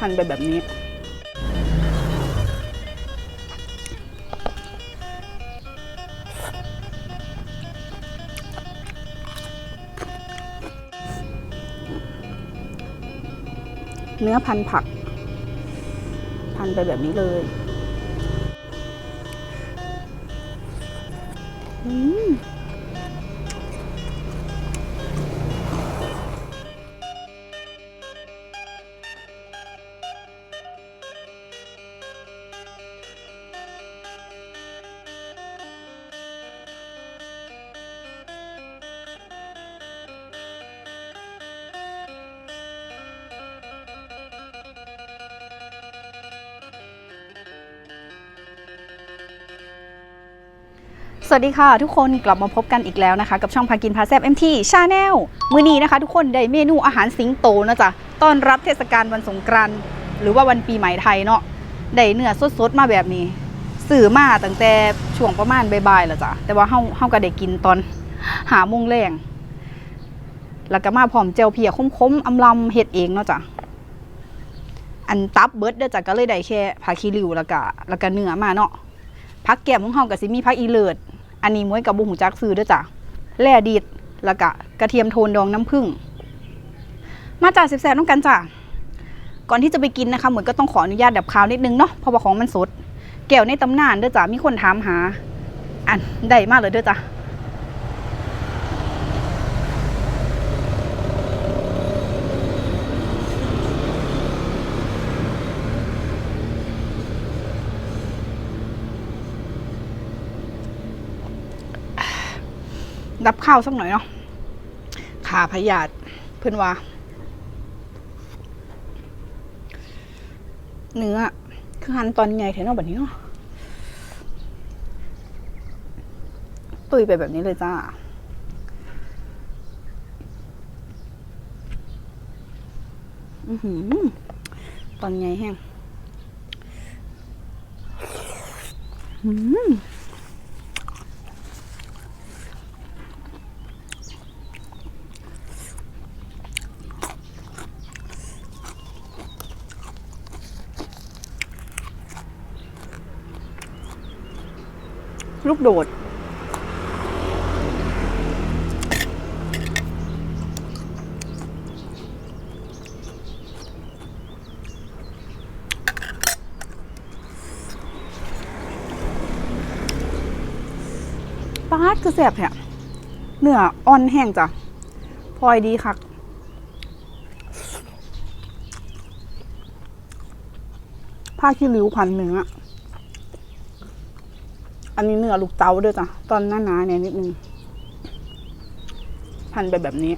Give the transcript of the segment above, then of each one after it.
พันไปแบบนี้ เนื้อพันผัก พันไปแบบนี้เลย สวัสดีค่ะ ทุกคนกลับมาพบกันอีกแล้วนะคะ กับช่องพากินพาแซบ MT Channel มื้อนี้นะคะ ทุกคนได้เมนูอาหารสิงโตนะจ๊ะต้อนรับเทศกาลวันสงกรานต์หรือว่าวันปีใหม่ไทยเนาะได้เนื้อสดๆมาแบบนี้สื่อมาตั้งแต่ช่วงประมาณบ่ายๆแล้วจ้ะแต่ว่าเฮาเฮาก็ได้กินตอนหาโมงแรงแล้วก็มาพร้อมเจลเพียคมๆอำลำเฮ็ดเองเนาะจ้ะอันตับเบิร์ดเด้อจ้ะก็เลยได้แค่ผักขี้ริวแล้วก็แล้วก็เนื้อมาเนาะผักแก้มของเฮาก็สิมีผักอีเลิศ อันนี้มวยกับบุหูจักซื้อด้วยจ้ะแร่ดีดแล้วก็กระเทียมโทนดองน้ำผึ้งมาจ่าสิบแสนต้องกันจ้ะก่อนที่จะไปกินนะคะเหมือนก็ต้องขออนุญาตดับคาวนิดนึงเนาะเพราะว่าของมันสดแก้วในตำนานเด้อจ้ะมีคนถามหา อันได้มากเลยเด้อจ้ะ ดับข้าวสักหน่อยเนาะขาพยาธิเพื่อนว่าเนื้อคือหันตอนไงแถวเนอกแบบนี้เนาะตุยไปแบบนี้เลยจ้าอือหือตอนไงแห้งอืม โดด ปาดคือแสบแท้เนื้ออ่อนแห้งจ้ะพลอยดีคักผ้าขี้ริ้วพันเนื้อ อันนี้เนื้อลูกเต๋าด้วยจ้ะ ตอนหน้าหนาเนี่ยนิดนึง พันไปแบบนี้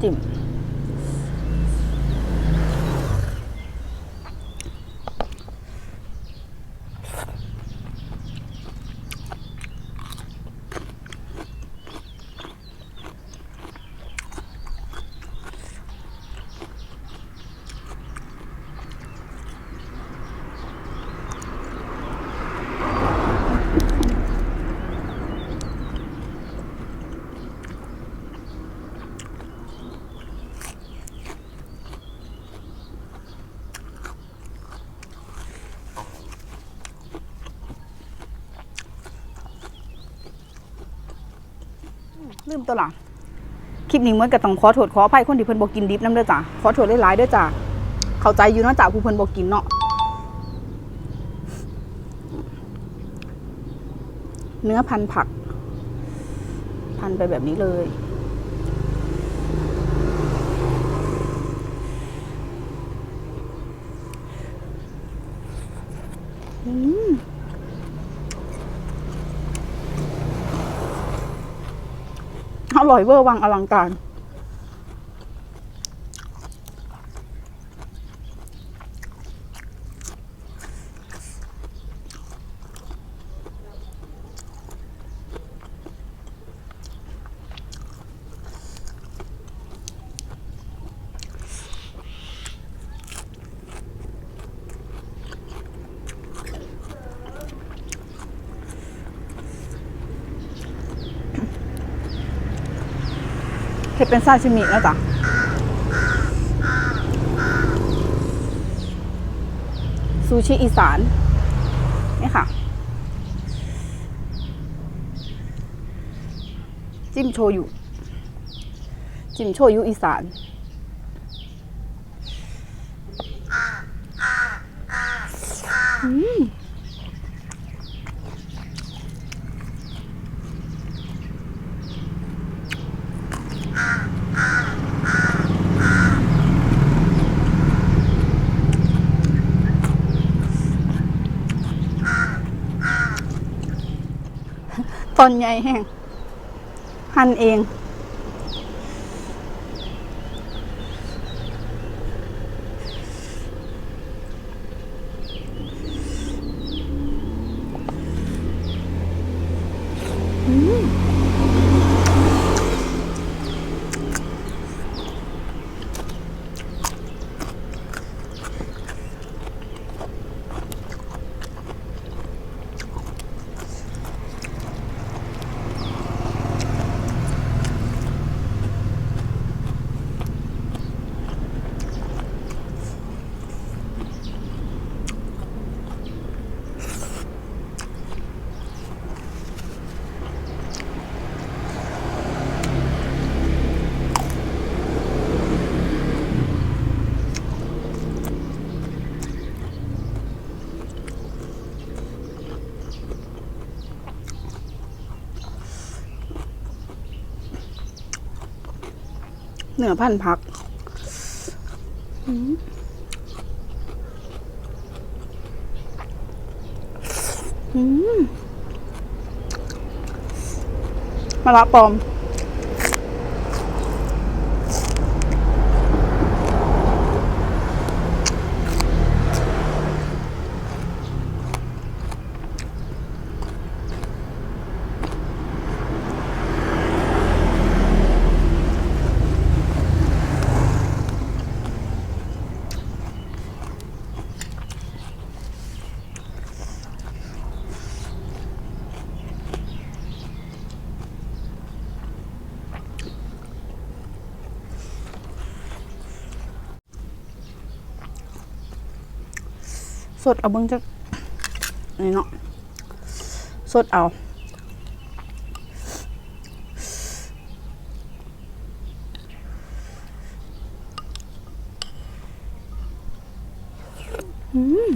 จิ้ม ลืมตัวละคลิปนี้เหมื่อนกับต้องขอโทษขออภัยคนที่เพิ่นบอกกินดิบน้ำเด้อจ้ะขอโทษหลายๆเด้อจ้ะเข้าใจอยู่เนาะจ้ะผู้เพิ่นบอกกินเนาะเนื้อพันผัก พันไปแบบนี้เลย อืม อ ร่อยเวอร์วังอลังการ เห็ดเป็นซาชิมินะจ๊ะซูชิอีสาน นี่ค่ะ จิ้มโชยุ จิ้มโชยุอีสาน ต้นใหญ่แห้งหั่นเอง เห นื้อพันธุ์พักมะละปอม สดเอาเบิ้งจักนี่เนาะสดเอาอืม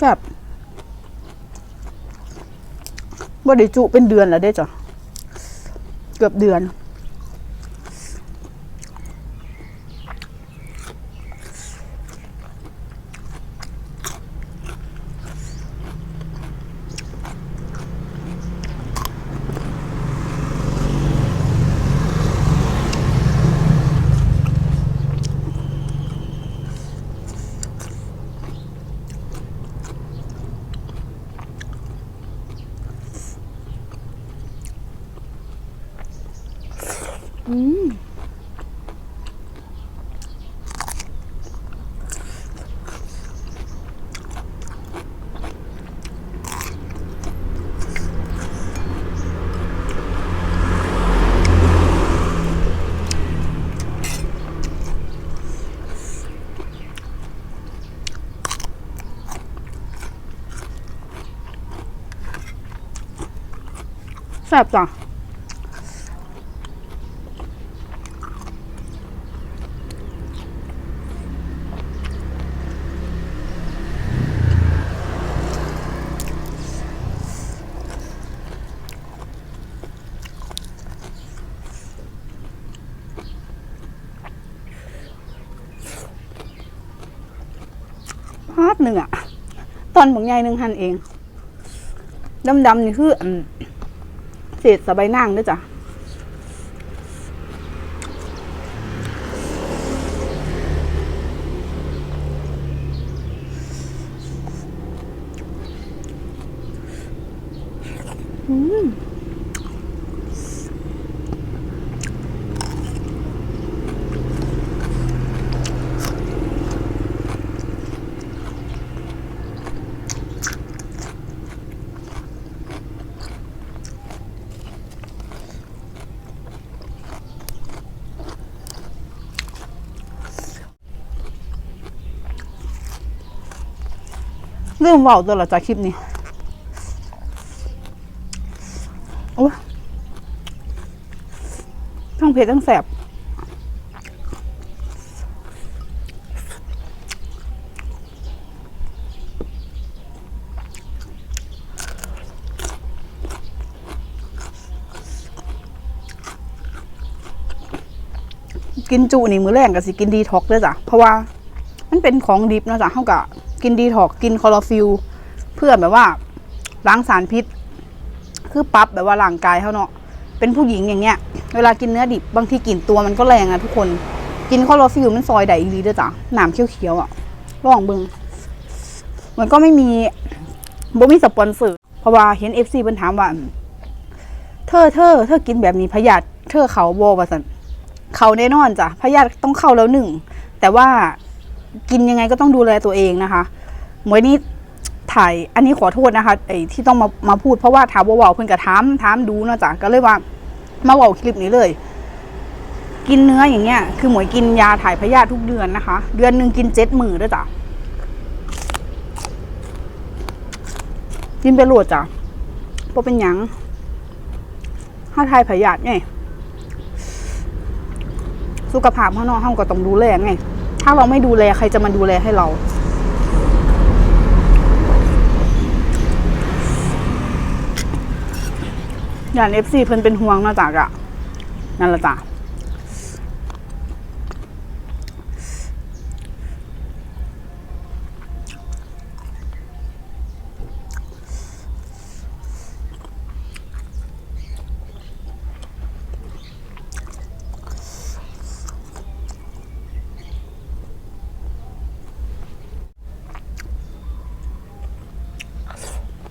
แซ่บบ่ได้จุเป็นเดือนแล้วได้จ้ะ เกือบเดือน อืมแซ่บจ้ะ ดหนึ่งอะตอนบางใหญ่หนึ่งหันเอง ดำๆนี่คืออเศษสะใบายนางด้วยจ้ะ เรื่องเบาตัวละจากคลิปนี้โอ้ทั้งเผ็ดทั้งแสบกินจูนี่มือแรกก็สิกินดีท็อกด้อจ้ะ เพราะว่ามันเป็นของดิบนะจ้ะเฮาก็ กินดีท็อกกินคลอโรฟิลเพื่อแบบว่าล้างสารพิษ คือปรับแบบว่าร่างกายเขาเนาะเป็นผู้หญิงอย่างเงี้ย เวลากินเนื้อดิบบางทีกลิ่นตัวมันก็แรงอะทุกคนกินคลอโรฟิลมันซอยได้อีหลีด้อจ้ะหนามเขียวๆอะลองเบิงมันก็ไม่มีบ่มีสปอนเซอร์เพราะว่าเห็น FC เพิ่นถามว่าเธอเธอเธอกินแบบนี้พยาธิเธอเขาบ่ว่าซั่นเขาแน่นอนจ้ะพยาธิต้องเข้าแล้วหนึ่งแต่ว่า กินยังไงก็ต้องดูแลตัวเองนะคะหมวยนี้ถ่ายอันนี้ขอโทษนะคะไอ้ที่ต้องมามาพูดเพราะว่าถามว่าเว่าเพิ่นกระถามถามดูเนาะจ้ะก็เลยว่ามาว่าคลิปนี้เลย กินเนื้ออย่างเงี้ย คือหมวยกินยาถ่ายพยาธิทุกเดือนนะคะ เดือนหนึ่งกินเจ็ดหมือด้วยจ้ะกินไปโหลดจ้ะเพราะเป็นยังถ้าถ่ายพยาธิไงสุขภาพข้างนอกห้องก็ต้องดูแลไง ถ้าเราไม่ดูแลใครจะมาดูแลให้เรา อย่างเอฟซีเพิ่นเป็นห่วงนาะจากอะนั่นละจ้ะ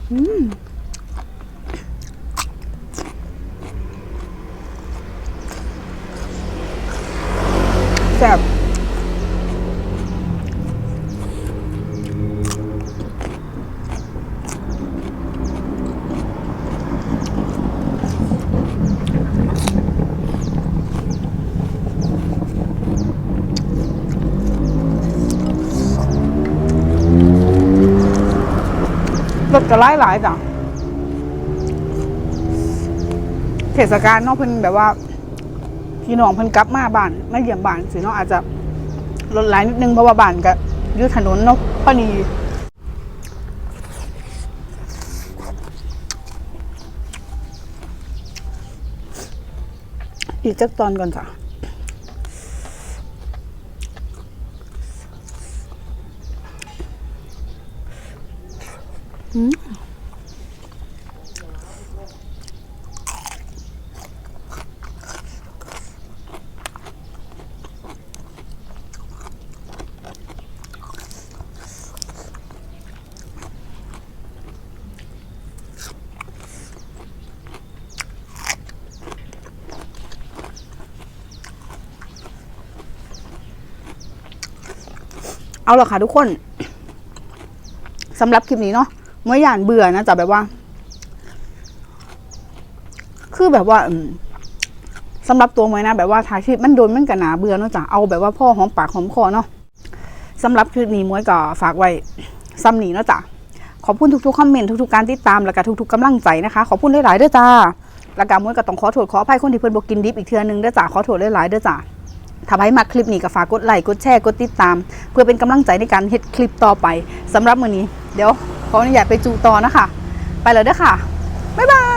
แรสกระไล่หลายจ้ะเทศกาลเนอกเพิ่นแบบว่าพี่น้องเพิ่นกลับมาบ้านมาเยี่ยมบ้านสิเนาะอาจจะลดหลายนิดนึงเพราะว่าบ้านก็ยู่ถนนเนาะพอดีอีกจักตอนก่อนจ้ะ เอาละค่ะทุกคนสำหรับคลิปนี้เนาะเมื่อหยานเบื่อนะจ๊ะแบบว่า คือแบบว่าสำหรับตัวเมยนะ แบบว่าถ่ายคลิปมันโดนมันกระหนาเบื่อเนาะจ้ะเอาแบบว่าพ่อหอมปากหอมคอเนาะสำหรับคลิปนี้มวยก็ฝากไว้ซ้ำหนีเนาะจ้ะขอบคุณทุกๆคอมเมนต์ทุกๆการติดตามแล้วก็ทุกๆกำลังใจนะคะ ขอบคุณหลายๆเด้อจ้าแล้วก็มวยก็ต้องขอโทษขออภัยคนที่เพิ่นบอกกินดิบอีกเทื่อนึงเด้อจ้าขอโทษหลายๆเด้อจ้า ถ้าให้มาคลิปนี้ก็ฝากกดไลค์กดแชร์กดติดตาม เพื่อเป็นกำลังใจในการเฮ็ดคลิปต่อไปสำหรับมื้อนี้ เดี๋ยวขออนุญาตไปจูต่อนะคะ ไปเลยเด้อค่ะ บ๊ายบาย